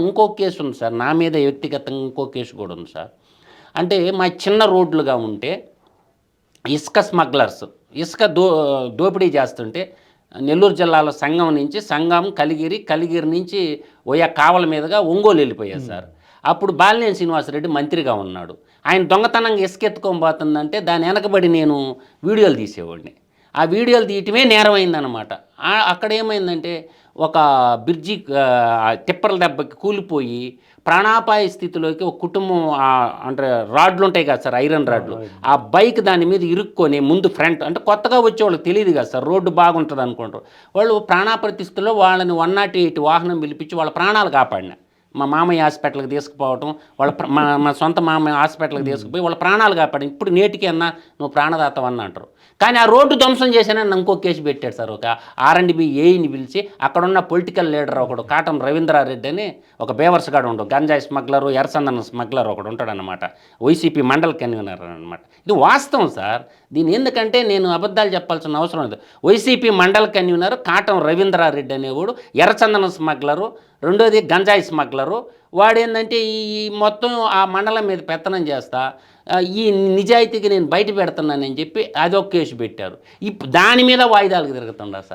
ఇంకో కేసు ఉంది సార్. నా మీద వ్యక్తిగతంగా ఇంకో కేసు కూడా ఉంది సార్. అంటే మా చిన్న రోడ్లుగా ఉంటే ఇసుక స్మగ్లర్స్ ఇసుక దో దోపిడీ చేస్తుంటే నెల్లూరు జిల్లాలో సంఘం నుంచి సంఘం కలిగిరి కలిగిరి నుంచి ఓయా కావల మీదుగా ఒంగోలు వెళ్ళిపోయారు సార్. అప్పుడు బాలినేని శ్రీనివాసరెడ్డి మంత్రిగా ఉన్నాడు. ఆయన దొంగతనంగా ఇసుక ఎత్తుకొని పోతుందంటే దాని వెనకబడి నేను వీడియోలు తీసేవాడిని. ఆ వీడియోలు తీయటమే నేరమైందనమాట అక్కడ ఏమైందంటే ఒక బ్రిడ్జి తిప్పల దెబ్బకి కూలిపోయి ప్రాణాపాయ స్థితిలోకి ఒక కుటుంబం అంటే రాడ్లు ఉంటాయి కదా సార్ ఐరన్ రాడ్లు. ఆ బైక్ దాని మీద ఇరుక్కొని ముందు ఫ్రంట్ అంటే కొత్తగా వచ్చే వాళ్ళకి తెలియదు కదా సార్ రోడ్డు బాగుంటుంది అనుకుంటారు వాళ్ళు ప్రాణాపాయ స్థితిలో వాళ్ళని వన్ నాట్ ఎయిట్ వాహనం పిలిపించి వాళ్ళ ప్రాణాలు కాపాడిన మా మామయ్య హాస్పిటల్కి తీసుకుపోవటం వాళ్ళ ప్ర- మా మా సొంత మామయ్య హాస్పిటల్కి తీసుకుపోయి వాళ్ళ ప్రాణాలు కాపాడి. ఇప్పుడు నేటికి అన్నా నువ్వు ప్రాణదాతవన్న అంటారు కానీ ఆ రోడ్డు ధ్వంసం చేశానని ఇంకో కేసు పెట్టాడు సార్. ఒక ఆర్ బి ఏఈని పిలిచి అక్కడున్న పొలిటికల్ లీడర్ ఒకడు కాటం రవీంద్రారెడ్డి అని ఒక బేవర్స్ గాడు ఉండు గంజాయి స్మగ్లరు ఎర్రసందన స్మగ్లర్ ఒకడు ఉంటాడనమాట వైసీపీ మండల్ కన్వీనర్ అనమాట ఇది వాస్తవం సార్. దీని ఎందుకంటే నేను అబద్ధాలు చెప్పాల్సిన అవసరం లేదు. వైసీపీ మండల కన్వీనర్ కాటం రవీంద్రారెడ్డి అనేవాడు ఎర్రచందనం స్మగ్లరు రెండోది గంజాయి స్మగ్లరు. వాడేందంటే ఈ మొత్తం ఆ మండలం మీద పెత్తనం చేస్తా ఈ నిజాయితీకి నేను బయట పెడుతున్నానని చెప్పి అదొక కేసు పెట్టారు. ఇప్ దాని మీద వాయిదాలకు తిరుగుతుండ సార్?